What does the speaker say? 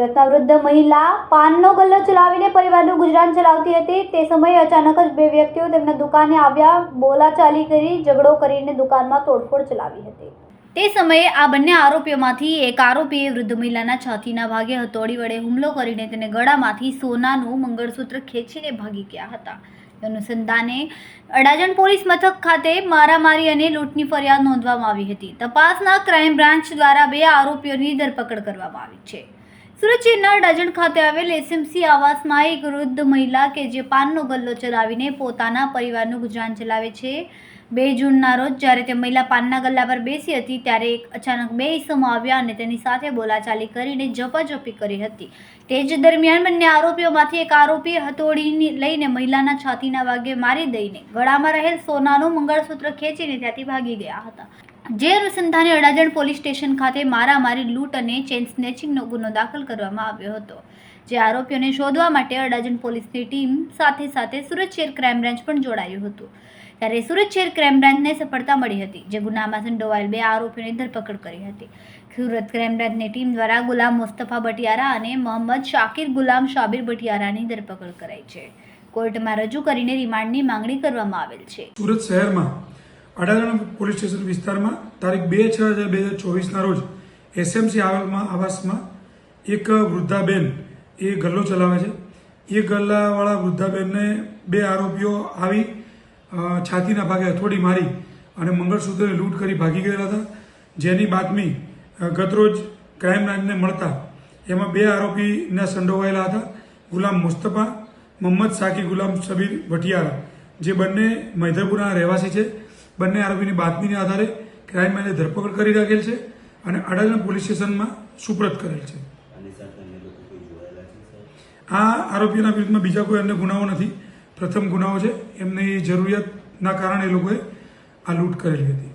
વૃદ્ધ મહિલા પાનનો ગલ્લો ચલાવીને પરિવારનું ગુજરાન ચલાવતી હતી. તે સમયે અચાનક જ બે વ્યક્તિઓ તેમના દુકાને આવ્યા. બોલાચાલી કરી, ઝઘડો કરીને દુકાનમાં તોડફોડ ચલાવી હતી. તે સમયે આ બંને આરોપીઓમાંથી એક આરોપીએ વૃદ્ધ મહિલાના છાતીના ભાગે હથોડી વડે હુમલો કરીને તેને ગળામાંથી સોનાનું મંગળસૂત્ર ખેંચીને ભાગી ગયા હતા. અનુસંધાને અડાજણ પોલીસ મથક ખાતે મારામારી અને લૂંટની ફરિયાદ નોંધવામાં આવી હતી. તપાસના ક્રાઇમ બ્રાન્ચ દ્વારા બે આરોપીઓની ધરપકડ કરવામાં આવી છે. સુરત શહેરના અડાજણ ખાતે આવેલ એસએમસી આવાસમાં એક વૃદ્ધ મહિલા કે જે પાનનો ગલ્લો ચલાવીને પોતાના પરિવારનું ગુજરાન ચલાવે છે. બે જૂનના રોજ જ્યારે તે મહિલા પાનના ગલ્લા પર બેસી હતી ત્યારે એક અચાનક બે ઈસમો આવ્યા અને તેની સાથે બોલાચાલી કરીને ઝપાઝપી કરી હતી. તે જ દરમિયાન બંને આરોપીઓમાંથી એક આરોપી હથોડીની લઈને મહિલાના છાતીના વાગે મારી દઈને ગળામાં રહેલ સોનાનું મંગળસૂત્ર ખેંચીને ત્યાંથી ભાગી ગયા હતા. જે અનુસંધાને અડાજણ પોલીસ સ્ટેશન ખાતે મારામારી, લૂંટ અને ચેન સ્નેચિંગનો ગુનો દાખલ કરવામાં આવ્યો હતો, જે આરોપીઓને શોધવા માટે અડાજણ પોલીસની ટીમ સાથે સાથે સુરત શહેર ક્રાઇમ બ્રાન્ચ પણ જોડાયું હતું. ત્યારે સુરત શહેર ક્રાઇમ બ્રાન્ચને સફળતા મળી હતી, જે ગુનામાં સંડોવાયેલ બે આરોપીઓની ધરપકડ કરી હતી. સુરત ક્રાઇમ બ્રાન્ચની ટીમ દ્વારા ગુલામ મુસ્તફા બટિયારા અને મોહમ્મદ શાકિર ગુલામ શાબિર બટિયારાની ધરપકડ કરાઈ છે. કોર્ટમાં રજૂ કરીને રિમાન્ડની માંગણી કરવામાં આવેલ છે. સુરત શહેરમાં અડાજણ પોલીસ સ્ટેશન વિસ્તારમાં તારીખ બે છ હજાર બે હજાર ચોવીસના રોજ એસએમસી આવાસમાં આવાસમાં એક વૃદ્ધાબેન એ ગલ્લો ચલાવે છે. એ ગલ્લાવાળા વૃદ્ધાબેનને બે આરોપીઓ આવી છાતીના ભાગે હથોડી મારી અને મંગળસૂત્રને લૂંટ કરી ભાગી ગયેલા હતા. જેની બાતમી ગતરોજ ક્રાઇમ બ્રાન્ચને મળતા એમાં બે આરોપીને સંડોવાયેલા હતા. ગુલામ મુસ્તફા મોહમ્મદ સાકી, ગુલામ શબીર ભટિયારા, જે બંને મૈધરપુરના રહેવાસી છે. બંને આરોપીની બાતમીને આધારે ક્રાઇમ બ્રાન્ચે ધરપકડ કરી રાખેલ છે અને અડાજણ પોલીસ સ્ટેશનમાં સુપ્રત કરેલ છે. આ આરોપીઓના વિરુદ્ધમાં બીજા કોઈ અન્ય ગુનાઓ નથી. પ્રથમ ગુનાઓ છે. એમની જરૂરિયાતના કારણે એ લોકોએ આ લૂંટ કરેલી હતી.